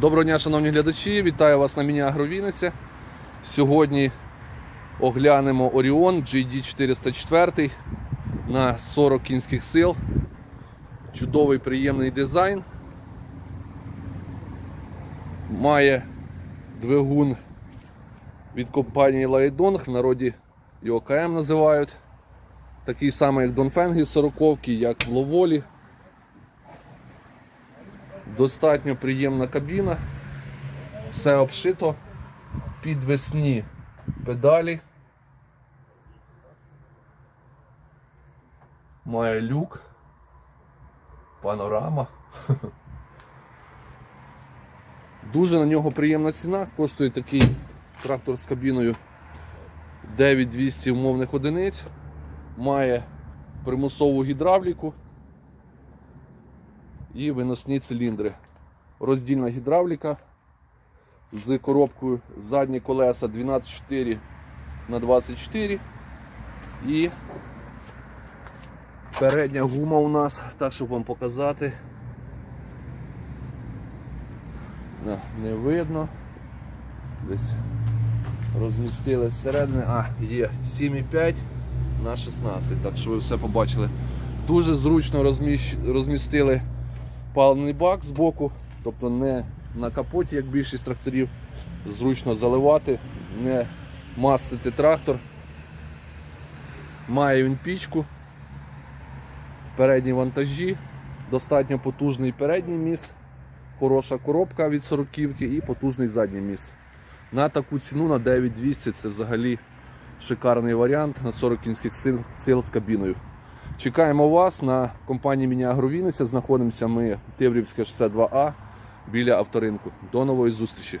Доброго дня, шановні глядачі, вітаю вас на міні Агровіниця. Сьогодні оглянемо Orion GD404 на 40 кінських сил. Чудовий приємний дизайн. Має двигун від компанії Laidong, в народі його КМ називають. Такий самий, як Донфенгі 40 як в Ловолі. Достатньо приємна кабіна, все обшито, підвесні педалі. Має люк, панорама. Дуже на нього приємна ціна, коштує такий трактор з кабіною 9200 умовних одиниць, має примусову гідравліку і виносні циліндри. Роздільна гідравліка з коробкою задні колеса 12,4 на 24 і передня гума у нас, так щоб вам показати. Не видно. Десь розмістили зсередини. А, є 7,5 на 16, так що ви все побачили. Дуже зручно розміщ... розмістили паливний бак з боку, тобто не на капоті, як більшість тракторів, зручно заливати, не мастити трактор. Має він пічку, передні вантажі, достатньо потужний передній міст, хороша коробка від 40 і потужний задній міст. На таку ціну на 9200 це взагалі шикарний варіант на 40 кінських сил з кабіною. Чекаємо вас на компанії Міні Агровіниця. Знаходимося ми Тиврівське 62А біля авторинку. До нової зустрічі!